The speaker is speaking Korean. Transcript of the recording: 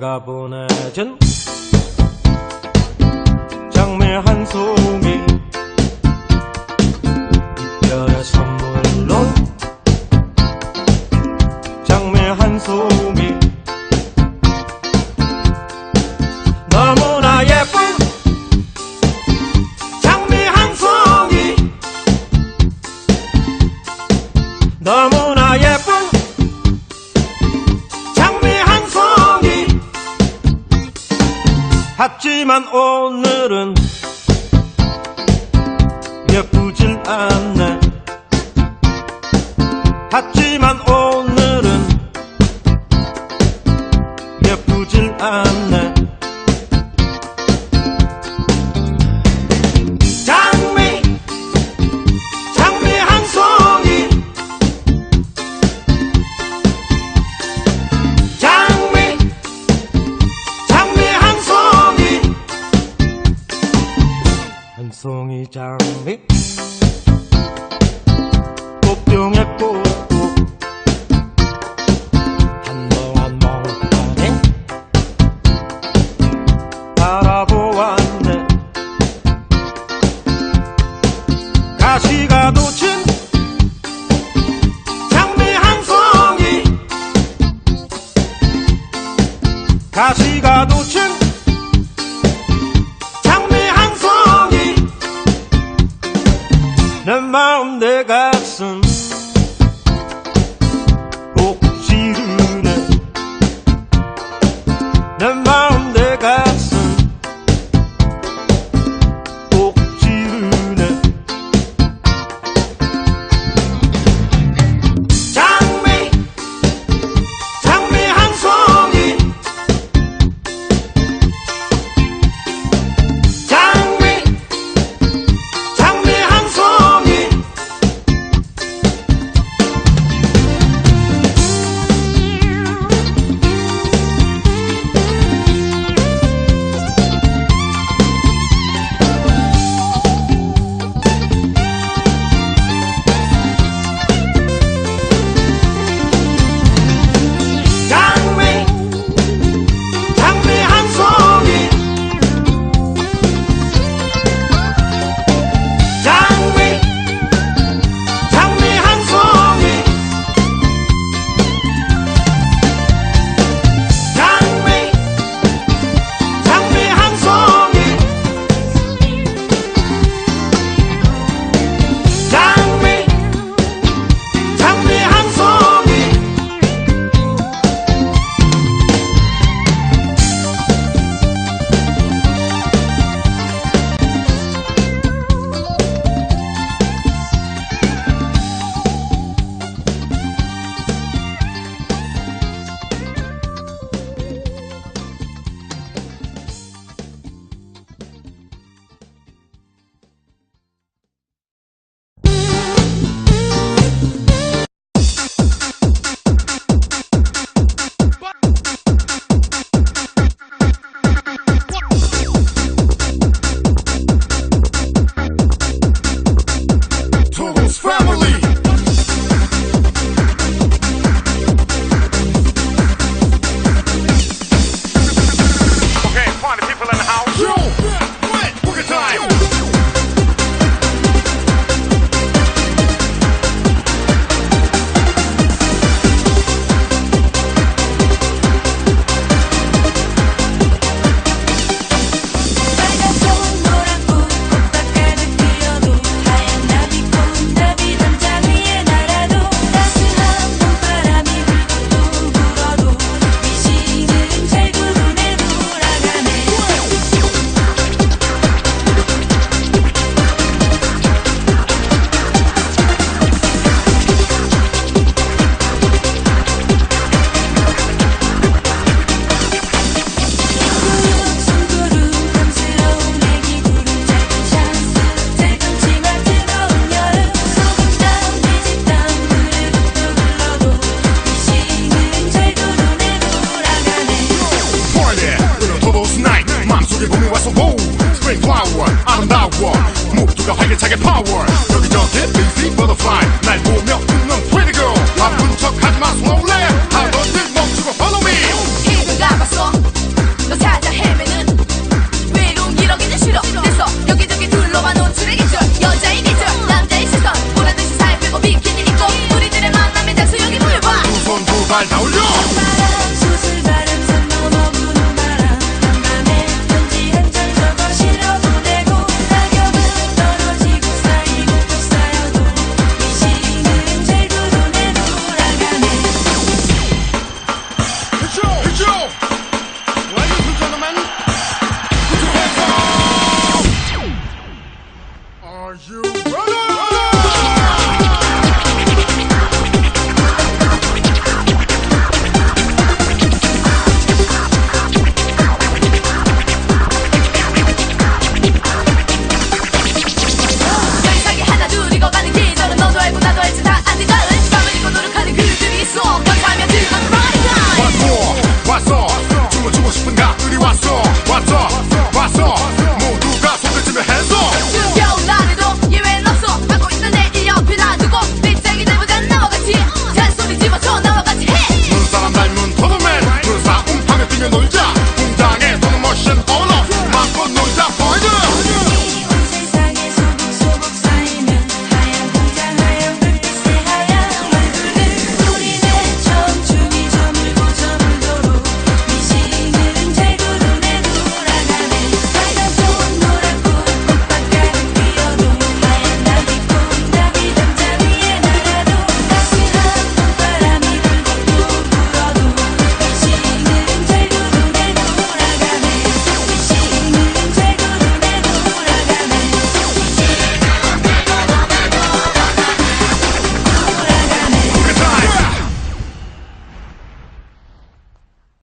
내가 보내준 장미 한 송이 별의 man onların Yapıcıl an 장미 꽃병에 꽃 한동안 멍하니 바라보았네. 가시가 돋친 장미 한 송이. 가시가 돋친 내가 오 Spring flower 아름다워 목도가 활기차게 power 여기저기 busy butterfly 날 보며 웃는 pretty girl